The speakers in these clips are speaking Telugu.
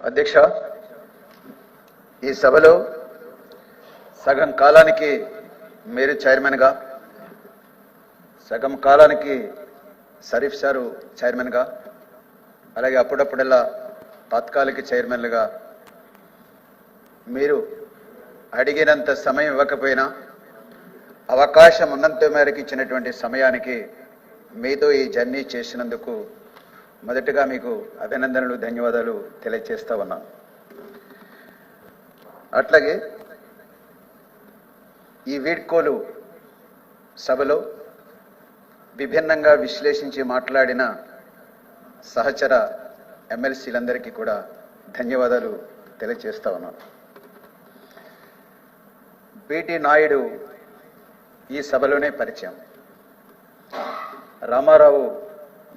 అధ్యక్ష ఈ సభలో సగం కాలానికి మీరు చైర్మన్గా సగం కాలానికి షరీఫ్ సారు చైర్మన్గా అలాగే అప్పుడప్పుడల్లా తాత్కాలిక చైర్మన్లుగా మీరు అడిగినంత సమయం ఇవ్వకపోయినా అవకాశం ఉన్నంత మేరకు ఇచ్చినటువంటి సమయానికి మీతో ఈ జర్నీ చేసినందుకు మొదటగా మీకు అభినందనలు ధన్యవాదాలు తెలియజేస్తా ఉన్నాను అట్లాగే ఈ వీడ్కోలు సభలో విభిన్నంగా విశ్లేషించి మాట్లాడిన సహచర ఎమ్మెల్సీలందరికీ కూడా ధన్యవాదాలు తెలియజేస్తా ఉన్నాను బిటి నాయుడు ఈ సభలోనే పరిచయం. రామారావు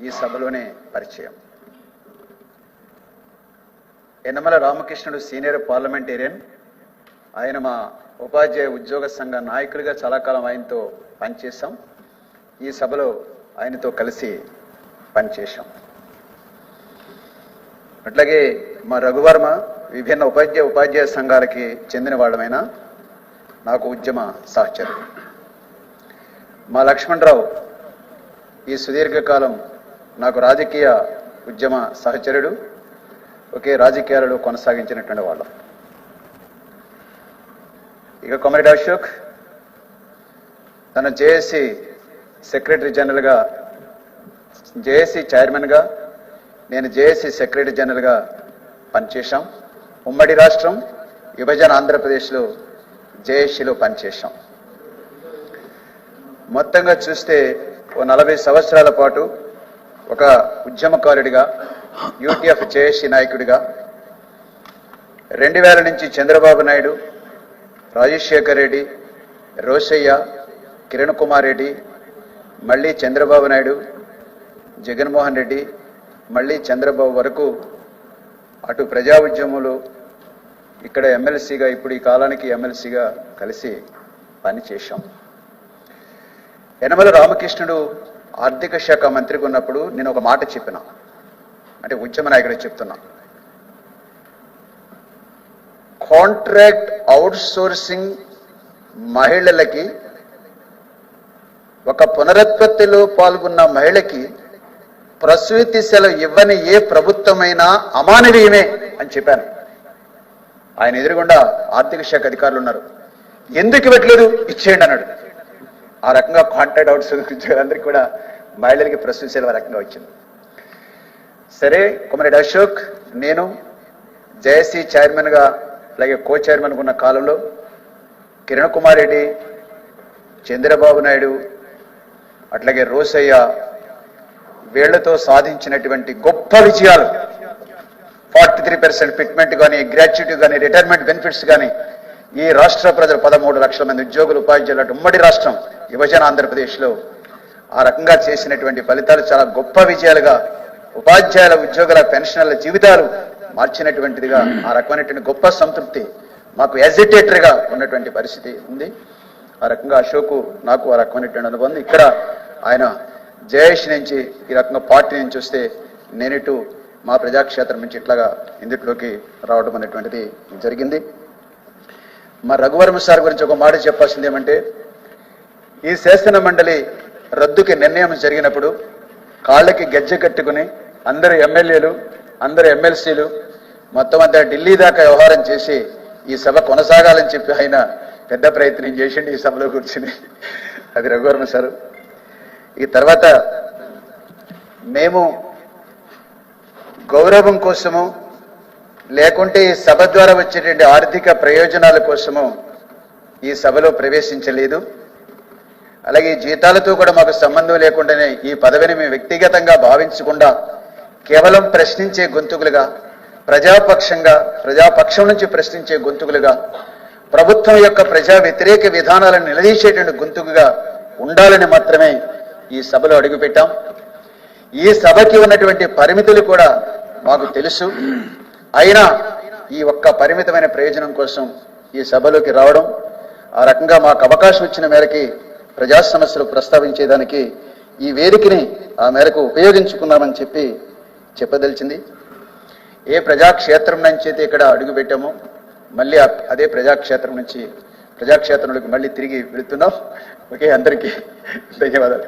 ఈ సభలోనే పరిచయం. Yanamala Ramakrishnudu senior parliamentarian. ఆయన మా ఉపాధ్యాయ ఉద్యోగ సంఘ నాయకుడిగా చాలా కాలం ఆయనతో పనిచేశాం. ఈ సభలో ఆయనతో కలిసి పనిచేశాం. అట్లాగే మా రఘువర్మ విభిన్న ఉపాధ్యాయ ఉపాధ్యాయ సంఘాలకి చెందిన వాళ్ళమైన నాకు ఉద్యమ సహచరుడు. మా లక్ష్మణరావు ఈ సుదీర్ఘకాలం నాకు రాజకీయ ఉద్యమ సహచరుడు ఒకే రాజకీయాలలో కొనసాగించినటువంటి వాళ్ళం. ఇక కొమరెడ్ అశోక్ తన జేఏసీ సెక్రటరీ జనరల్గా జేఏసీ చైర్మన్గా నేను జేఏసీ సెక్రటరీ జనరల్గా పనిచేశాం. ఉమ్మడి రాష్ట్రం విభజన ఆంధ్రప్రదేశ్లో జేఏసీలో పనిచేశాం. మొత్తంగా చూస్తే ఓ నలభై సంవత్సరాల పాటు ఒక ఉద్యమకారుడిగా యూటీఎఫ్ జేఏసీ నాయకుడిగా రెండు వేల నుంచి చంద్రబాబు నాయుడు రాజశేఖర్ రెడ్డి రోసయ్య కిరణ్ కుమార్ రెడ్డి మళ్ళీ చంద్రబాబు నాయుడు జగన్మోహన్ రెడ్డి మళ్ళీ చంద్రబాబు వరకు అటు ప్రజా ఉద్యమంలో ఇక్కడ ఎమ్మెల్సీగా ఇప్పుడు ఈ కాలానికి ఎమ్మెల్సీగా కలిసి పనిచేశాం. యనమల రామకృష్ణుడు ఆర్థిక శాఖ మంత్రిగా ఉన్నప్పుడు నేను ఒక మాట చెప్పిన. అంటే ఉద్యమ నాయకుడు చెప్తున్నా. కాంట్రాక్ట్ అవుట్ సోర్సింగ్ మహిళలకి ఒక పునరుత్పత్తిలో పాల్గొన్న మహిళకి ప్రసూతి సెలవు ఇవ్వని ఏ ప్రభుత్వమైనా అమానవీయమే అని చెప్పాను. ఆయన ఎదురుగుండా ఆర్థిక శాఖ అధికారులు ఉన్నారు. ఎందుకు ఇవ్వట్లేదు? ఇచ్చేయండి అన్నాడు. ఆ రకంగా కాంట్రాక్ట్ అవుట్ అందరికీ కూడా మహిళలకి ప్రశ్నించే రకంగా వచ్చింది. సరే కొమరెడ్డి అశోక్ నేను జేఏసీ చైర్మన్గా అలాగే కో చైర్మన్ ఉన్న కాలంలో కిరణ్ కుమార్ రెడ్డి చంద్రబాబు నాయుడు అట్లాగే రోసయ్య వీళ్ళతో సాధించినటువంటి గొప్ప విజయాలు. ఫార్టీ త్రీ పర్సెంట్ ఫిట్మెంట్ కానీ గ్రాట్యుటీ కానీ రిటైర్మెంట్ బెనిఫిట్స్ కానీ ఈ రాష్ట్ర ప్రజలు పదమూడు లక్షల మంది ఉద్యోగులు ఉపాధ్యాయులు ఉమ్మడి రాష్ట్రం యువజన ఆంధ్రప్రదేశ్లో ఆ రకంగా చేసినటువంటి ఫలితాలు చాలా గొప్ప విజయాలుగా ఉపాధ్యాయుల ఉద్యోగుల పెన్షనర్ల జీవితాలు మార్చినటువంటిదిగా ఆ రకమైనటువంటి గొప్ప సంతృప్తి మాకు ఎజిటేటర్గా ఉన్నటువంటి పరిస్థితి ఉంది. ఆ రకంగా అశోక్ నాకు ఆ రకమైనటువంటి అనుబంధం ఇక్కడ ఆయన జయేష్ నుంచి ఈ రకంగా పార్టీ నుంచి వస్తే నేనిటు మా ప్రజాక్షేత్రం నుంచి ఇట్లాగా ఇందుట్లోకి రావడం అనేటువంటిది జరిగింది. మా రఘువర్మ సార్ గురించి ఒక మాట చెప్పాల్సింది ఏమంటే ఈ శాసన మండలి రద్దుకి నిర్ణయం జరిగినప్పుడు కాళ్ళకి గెజ్జె కట్టుకుని అందరు ఎమ్మెల్యేలు అందరు ఎమ్మెల్సీలు మొత్తం అంతా ఢిల్లీ దాకా వ్యవహారం చేసి ఈ సభ కొనసాగాలని చెప్పి ఆయన పెద్ద ప్రయత్నం చేసిండి ఈ సభలో కూర్చుని. అది రఘువర్మ సారు. ఈ తర్వాత మేము గౌరవం కోసము లేకుంటే ఈ సభ ద్వారా వచ్చేటువంటి ఆర్థిక ప్రయోజనాల కోసము ఈ సభలో ప్రవేశించలేదు. అలాగే ఈ జీతాలతో కూడా మాకు సంబంధం లేకుండానే ఈ పదవిని మేము వ్యక్తిగతంగా భావించకుండా కేవలం ప్రశ్నించే గొంతుకులుగా ప్రజాపక్షంగా ప్రజాపక్షం నుంచి ప్రశ్నించే గొంతుకులుగా ప్రభుత్వం యొక్క ప్రజా వ్యతిరేక విధానాలను నిలదీసేటువంటి గొంతుకుగా ఉండాలని మాత్రమే ఈ సభలో అడుగుపెట్టాం. ఈ సభకి ఉన్నటువంటి పరిమితులు కూడా మాకు తెలుసు. అయినా ఈ ఒక్క పరిమితమైన ప్రయోజనం కోసం ఈ సభలోకి రావడం ఆ రకంగా మాకు అవకాశం ఇచ్చిన మేరకి ప్రజా సమస్యలు ప్రస్తావించేదానికి ఈ వేదికని ఆ మేరకు ఉపయోగించుకున్నామని చెప్పి చెప్పదలిచింది. ఏ ప్రజాక్షేత్రం నుంచి అయితే ఇక్కడ అడుగు పెట్టామో మళ్ళీ అదే ప్రజాక్షేత్రం నుంచి ప్రజాక్షేత్రంలోకి మళ్ళీ తిరిగి వెళుతున్నాం. ఓకే అందరికీ ధన్యవాదాలు.